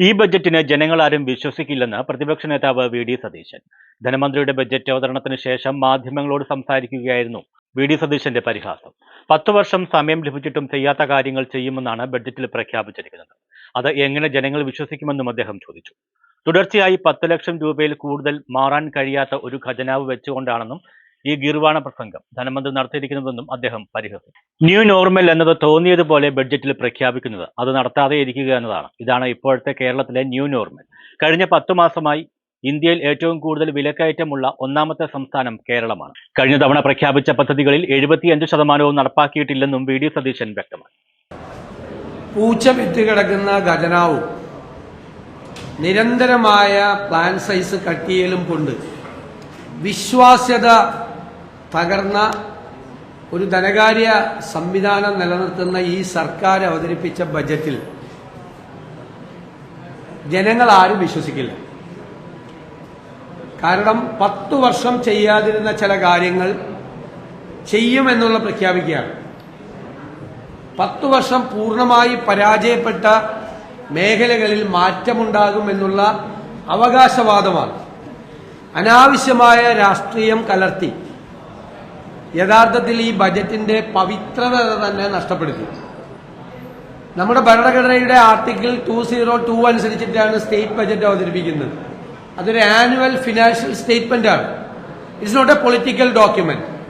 ഈ ബജറ്റിന് ജനങ്ങളാരും വിശ്വസിക്കില്ലെന്ന് പ്രതിപക്ഷ നേതാവ് വി ഡി സതീശൻ. ധനമന്ത്രിയുടെ ബജറ്റ് അവതരണത്തിന് ശേഷം മാധ്യമങ്ങളോട് സംസാരിക്കുകയായിരുന്നു വി ഡി സതീശന്റെ പരിഹാസം. പത്ത് വർഷം സമയം ലഭിച്ചിട്ടും ചെയ്യാത്ത കാര്യങ്ങൾ ചെയ്യുമെന്നാണ് ബഡ്ജറ്റിൽ പ്രഖ്യാപിച്ചിരിക്കുന്നത്. അത് എങ്ങനെ ജനങ്ങൾ വിശ്വസിക്കുമെന്നും അദ്ദേഹം ചോദിച്ചു. തുടർച്ചയായി പത്ത് ലക്ഷം രൂപയിൽ കൂടുതൽ മാറാൻ കഴിയാത്ത ഒരു ഖജനാവ് വെച്ചുകൊണ്ടാണെന്നും ഈ ഗീർവാണ പ്രസംഗം ധനമന്ത്രി നടത്തിയിരിക്കുന്നതെന്നും അദ്ദേഹം പരിഹസിച്ചു. ന്യൂ നോർമൽ എന്നത് തോന്നിയതുപോലെ ബഡ്ജറ്റിൽ പ്രഖ്യാപിക്കുന്നത് അത് നടത്താതെ ഇരിക്കുക എന്നതാണ്. ഇതാണ് ഇപ്പോഴത്തെ കേരളത്തിലെ ന്യൂ നോർമൽ കഴിഞ്ഞ പത്തു മാസമായി ഇന്ത്യയിൽ ഏറ്റവും കൂടുതൽ വിലക്കയറ്റമുള്ള ഒന്നാമത്തെ സംസ്ഥാനം കേരളമാണ്. കഴിഞ്ഞ തവണ പ്രഖ്യാപിച്ച പദ്ധതികളിൽ എഴുപത്തിയഞ്ച് ശതമാനവും നടപ്പാക്കിയിട്ടില്ലെന്നും വി ഡി സതീശൻ വ്യക്തമാക്കി. പൂച്ച വിറ്റ് കിടക്കുന്ന ഖജനാവും. നിരന്തരമായ പ്ലാൻ സൈസ് കട്ടിയലും കൊണ്ട് വിശ്വാസ്യത തകർന്ന ഒരു ധനകാര്യ സംവിധാനം നിലനിർത്തുന്ന ഈ സർക്കാർ അവതരിപ്പിച്ച ബജറ്റിൽ ജനങ്ങൾ ആരും വിശ്വസിക്കില്ല. കാരണം പത്തു വർഷം ചെയ്യാതിരുന്ന ചില കാര്യങ്ങൾ ചെയ്യുമെന്നുള്ള പ്രഖ്യാപിക്കുകയാണ്. പത്തു വർഷം പൂർണമായി പരാജയപ്പെട്ട മേഖലകളിൽ മാറ്റമുണ്ടാകുമെന്നുള്ള അവകാശവാദമാണ്. അനാവശ്യമായ രാഷ്ട്രീയം കലർത്തി യഥാർത്ഥത്തിൽ ഈ ബജറ്റിന്റെ പവിത്രത തന്നെ നഷ്ടപ്പെടുത്തി. നമ്മുടെ ഭരണഘടനയുടെ ആർട്ടിക്കിൾ ടു സീറോ ടു അനുസരിച്ചിട്ടാണ് സ്റ്റേറ്റ് ബജറ്റ് അവതരിപ്പിക്കുന്നത്. അതൊരു ആനുവൽ ഫിനാൻഷ്യൽ സ്റ്റേറ്റ്മെന്റ് ആണ് it's not a political document